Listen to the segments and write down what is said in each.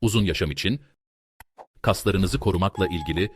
uzun yaşam için kaslarınızı korumakla ilgili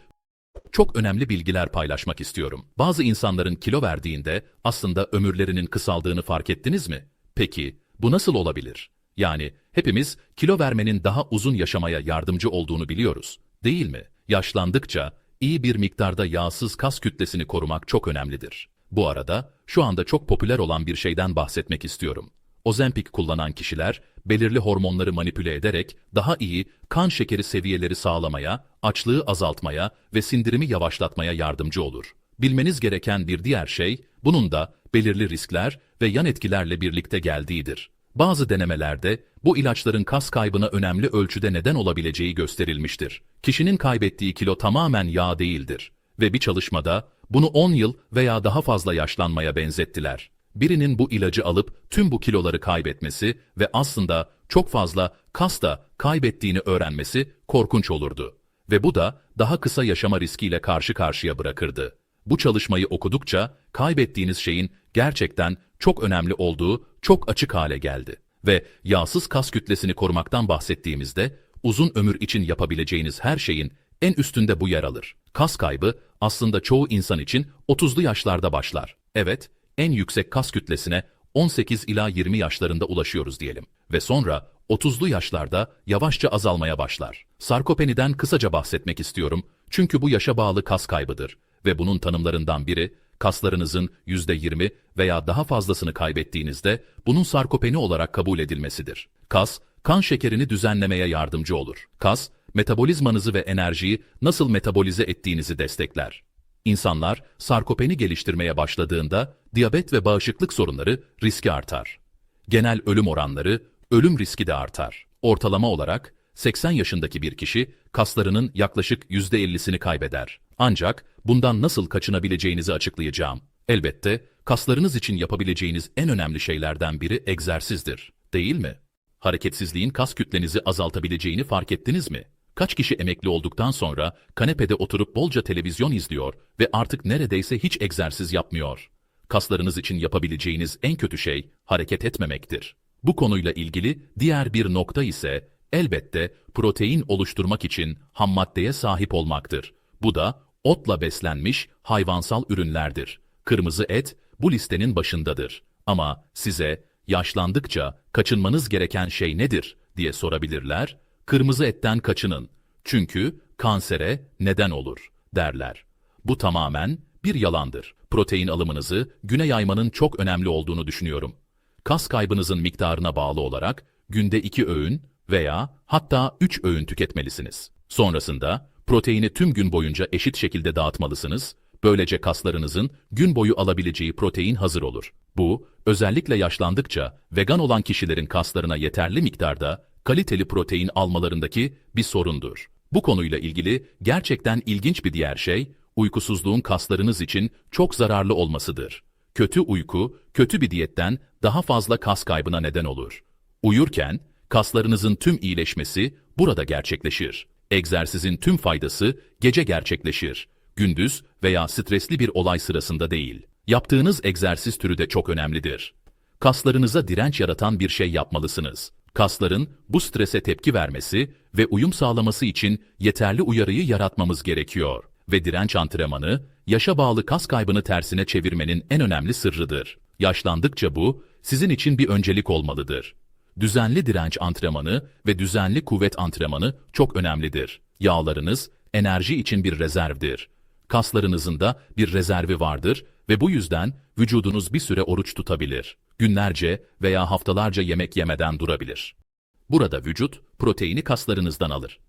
çok önemli bilgiler paylaşmak istiyorum. Bazı insanların kilo verdiğinde aslında ömürlerinin kısaldığını fark ettiniz mi? Peki bu nasıl olabilir? Yani hepimiz kilo vermenin daha uzun yaşamaya yardımcı olduğunu biliyoruz, değil mi? Yaşlandıkça iyi bir miktarda yağsız kas kütlesini korumak çok önemlidir. Bu arada şu anda çok popüler olan bir şeyden bahsetmek istiyorum. Ozempic kullanan kişiler belirli hormonları manipüle ederek daha iyi kan şekeri seviyeleri sağlamaya, açlığı azaltmaya ve sindirimi yavaşlatmaya yardımcı olur. Bilmeniz gereken bir diğer şey, bunun da belirli riskler ve yan etkilerle birlikte geldiğidir. Bazı denemelerde bu ilaçların kas kaybına önemli ölçüde neden olabileceği gösterilmiştir. Kişinin kaybettiği kilo tamamen yağ değildir ve bir çalışmada bunu 10 yıl veya daha fazla yaşlanmaya benzettiler. Birinin bu ilacı alıp tüm bu kiloları kaybetmesi ve aslında çok fazla kas da kaybettiğini öğrenmesi korkunç olurdu. Ve bu da daha kısa yaşama riskiyle karşı karşıya bırakırdı. Bu çalışmayı okudukça kaybettiğiniz şeyin gerçekten çok önemli olduğu çok açık hale geldi. Ve yağsız kas kütlesini korumaktan bahsettiğimizde uzun ömür için yapabileceğiniz her şeyin en üstünde bu yer alır. Kas kaybı aslında çoğu insan için 30'lu yaşlarda başlar. Evet, en yüksek kas kütlesine 18 ila 20 yaşlarında ulaşıyoruz diyelim. Ve sonra 30'lu yaşlarda yavaşça azalmaya başlar. Sarkopeniden kısaca bahsetmek istiyorum çünkü bu yaşa bağlı kas kaybıdır ve bunun tanımlarından biri kaslarınızın %20 veya daha fazlasını kaybettiğinizde bunun sarkopeni olarak kabul edilmesidir. Kas, kan şekerini düzenlemeye yardımcı olur. Kas, metabolizmanızı ve enerjiyi nasıl metabolize ettiğinizi destekler. İnsanlar sarkopeni geliştirmeye başladığında diyabet ve bağışıklık sorunları riski artar. Genel ölüm oranları, ölüm riski de artar. Ortalama olarak 80 yaşındaki bir kişi kaslarının yaklaşık %50'sini kaybeder. Ancak bundan nasıl kaçınabileceğinizi açıklayacağım. Elbette kaslarınız için yapabileceğiniz en önemli şeylerden biri egzersizdir, değil mi? Hareketsizliğin kas kütlenizi azaltabileceğini fark ettiniz mi? Kaç kişi emekli olduktan sonra kanepede oturup bolca televizyon izliyor ve artık neredeyse hiç egzersiz yapmıyor? Kaslarınız için yapabileceğiniz en kötü şey hareket etmemektir. Bu konuyla ilgili diğer bir nokta ise elbette protein oluşturmak için ham maddeye sahip olmaktır. Bu da otla beslenmiş hayvansal ürünlerdir. Kırmızı et bu listenin başındadır. Ama size yaşlandıkça kaçınmanız gereken şey nedir diye sorabilirler. Kırmızı etten kaçının. Çünkü kansere neden olur derler. Bu tamamen bir yalandır. Protein alımınızı güne yaymanın çok önemli olduğunu düşünüyorum. Kas kaybınızın miktarına bağlı olarak günde iki öğün veya hatta üç öğün tüketmelisiniz. Sonrasında proteini tüm gün boyunca eşit şekilde dağıtmalısınız. Böylece kaslarınızın gün boyu alabileceği protein hazır olur. Bu, özellikle yaşlandıkça vegan olan kişilerin kaslarına yeterli miktarda kaliteli protein almalarındaki bir sorundur. Bu konuyla ilgili gerçekten ilginç bir diğer şey, uykusuzluğun kaslarınız için çok zararlı olmasıdır. Kötü uyku, kötü bir diyetten daha fazla kas kaybına neden olur. Uyurken, kaslarınızın tüm iyileşmesi burada gerçekleşir. Egzersizin tüm faydası gece gerçekleşir. Gündüz veya stresli bir olay sırasında değil. Yaptığınız egzersiz türü de çok önemlidir. Kaslarınıza direnç yaratan bir şey yapmalısınız. Kasların bu strese tepki vermesi ve uyum sağlaması için yeterli uyarıyı yaratmamız gerekiyor. Ve direnç antrenmanı, yaşa bağlı kas kaybını tersine çevirmenin en önemli sırrıdır. Yaşlandıkça bu, sizin için bir öncelik olmalıdır. Düzenli direnç antrenmanı ve düzenli kuvvet antrenmanı çok önemlidir. Yağlarınız, enerji için bir rezervdir. Kaslarınızın da bir rezervi vardır ve bu yüzden vücudunuz bir süre oruç tutabilir. Günlerce veya haftalarca yemek yemeden durabilir. Burada vücut proteini kaslarınızdan alır.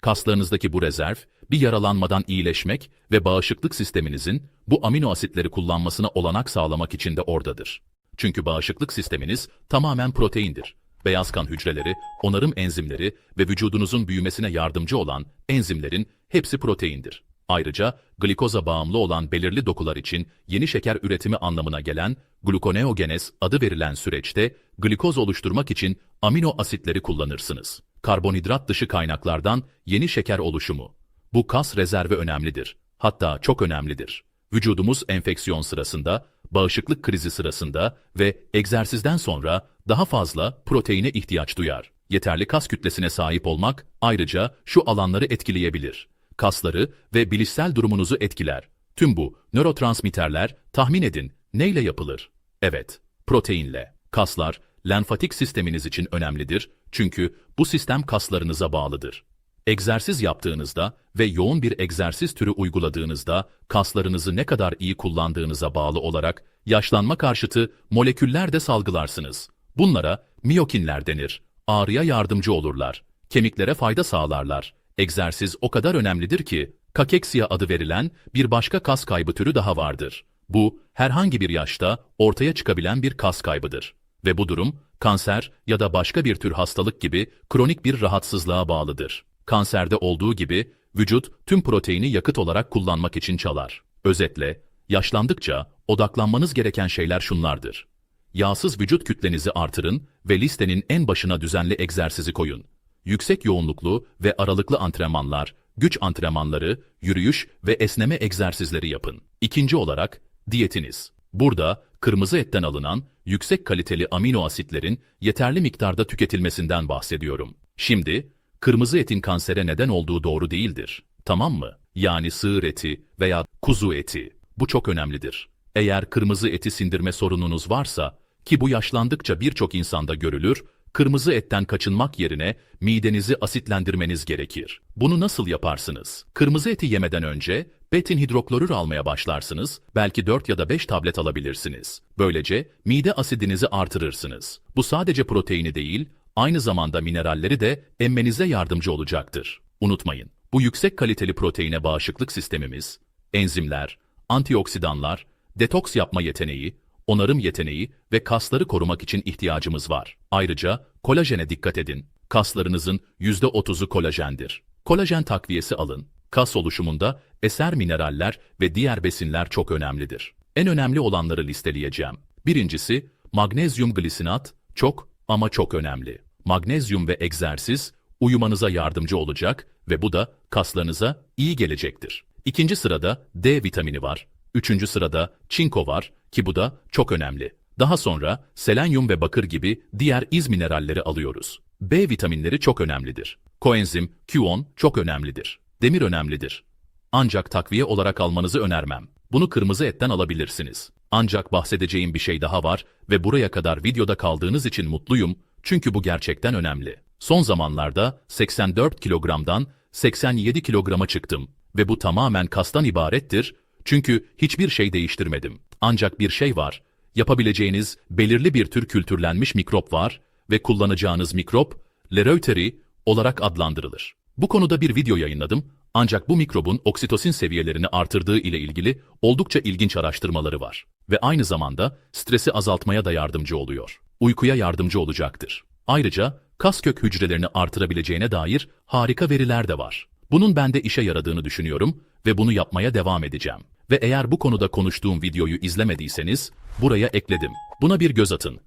Kaslarınızdaki bu rezerv, bir yaralanmadan iyileşmek ve bağışıklık sisteminizin bu amino asitleri kullanmasına olanak sağlamak için de oradadır. Çünkü bağışıklık sisteminiz tamamen proteindir. Beyaz kan hücreleri, onarım enzimleri ve vücudunuzun büyümesine yardımcı olan enzimlerin hepsi proteindir. Ayrıca glikoza bağımlı olan belirli dokular için yeni şeker üretimi anlamına gelen glukoneogenez adı verilen süreçte glikoz oluşturmak için amino asitleri kullanırsınız. Karbonhidrat dışı kaynaklardan yeni şeker oluşumu. Bu kas rezervi önemlidir. Hatta çok önemlidir. Vücudumuz enfeksiyon sırasında, bağışıklık krizi sırasında ve egzersizden sonra daha fazla proteine ihtiyaç duyar. Yeterli kas kütlesine sahip olmak ayrıca şu alanları etkileyebilir. Kasları ve bilişsel durumunuzu etkiler. Tüm bu nörotransmitterler tahmin edin neyle yapılır? Evet, proteinle. Kaslar, lenfatik sisteminiz için önemlidir çünkü bu sistem kaslarınıza bağlıdır. Egzersiz yaptığınızda ve yoğun bir egzersiz türü uyguladığınızda kaslarınızı ne kadar iyi kullandığınıza bağlı olarak yaşlanma karşıtı moleküller de salgılarsınız. Bunlara miyokinler denir. Ağrıya yardımcı olurlar. Kemiklere fayda sağlarlar. Egzersiz o kadar önemlidir ki kakeksiya adı verilen bir başka kas kaybı türü daha vardır. Bu herhangi bir yaşta ortaya çıkabilen bir kas kaybıdır. Ve bu durum kanser ya da başka bir tür hastalık gibi kronik bir rahatsızlığa bağlıdır. Kanserde olduğu gibi vücut tüm proteini yakıt olarak kullanmak için çalar. Özetle, yaşlandıkça odaklanmanız gereken şeyler şunlardır. Yağsız vücut kütlenizi artırın ve listenin en başına düzenli egzersizi koyun. Yüksek yoğunluklu ve aralıklı antrenmanlar, güç antrenmanları, yürüyüş ve esneme egzersizleri yapın. İkinci olarak, diyetiniz. Burada kırmızı etten alınan yüksek kaliteli amino asitlerin yeterli miktarda tüketilmesinden bahsediyorum. Şimdi, kırmızı etin kansere neden olduğu doğru değildir. Tamam mı? Yani sığır eti veya kuzu eti. Bu çok önemlidir. Eğer kırmızı eti sindirme sorununuz varsa, ki bu yaşlandıkça birçok insanda görülür, kırmızı etten kaçınmak yerine midenizi asitlendirmeniz gerekir. Bunu nasıl yaparsınız? Kırmızı eti yemeden önce betin hidroklorür almaya başlarsınız, belki 4 ya da 5 tablet alabilirsiniz. Böylece mide asidinizi artırırsınız. Bu sadece proteini değil, aynı zamanda mineralleri de emmenize yardımcı olacaktır. Unutmayın, bu yüksek kaliteli proteine bağışıklık sistemimiz, enzimler, antioksidanlar, detoks yapma yeteneği, onarım yeteneği ve kasları korumak için ihtiyacımız var. Ayrıca kolajene dikkat edin. Kaslarınızın %30'u kolajendir. Kolajen takviyesi alın. Kas oluşumunda eser mineraller ve diğer besinler çok önemlidir. En önemli olanları listeleyeceğim. Birincisi, magnezyum glisinat çok ama çok önemli. Magnezyum ve egzersiz uyumanıza yardımcı olacak ve bu da kaslarınıza iyi gelecektir. İkinci sırada D vitamini var. Üçüncü sırada çinko var ki bu da çok önemli. Daha sonra selenyum ve bakır gibi diğer iz mineralleri alıyoruz. B vitaminleri çok önemlidir. Koenzim Q10 çok önemlidir. Demir önemlidir. Ancak takviye olarak almanızı önermem. Bunu kırmızı etten alabilirsiniz. Ancak bahsedeceğim bir şey daha var ve buraya kadar videoda kaldığınız için mutluyum çünkü bu gerçekten önemli. Son zamanlarda 84 kilogramdan 87 kilograma çıktım ve bu tamamen kastan ibarettir çünkü hiçbir şey değiştirmedim. Ancak bir şey var, yapabileceğiniz belirli bir tür kültürlenmiş mikrop var ve kullanacağınız mikrop Leroyteri olarak adlandırılır. Bu konuda bir video yayınladım ancak bu mikrobun oksitosin seviyelerini artırdığı ile ilgili oldukça ilginç araştırmaları var. Ve aynı zamanda stresi azaltmaya da yardımcı oluyor. Uykuya yardımcı olacaktır. Ayrıca kas kök hücrelerini artırabileceğine dair harika veriler de var. Bunun bende işe yaradığını düşünüyorum ve bunu yapmaya devam edeceğim. Ve eğer bu konuda konuştuğum videoyu izlemediyseniz buraya ekledim. Buna bir göz atın.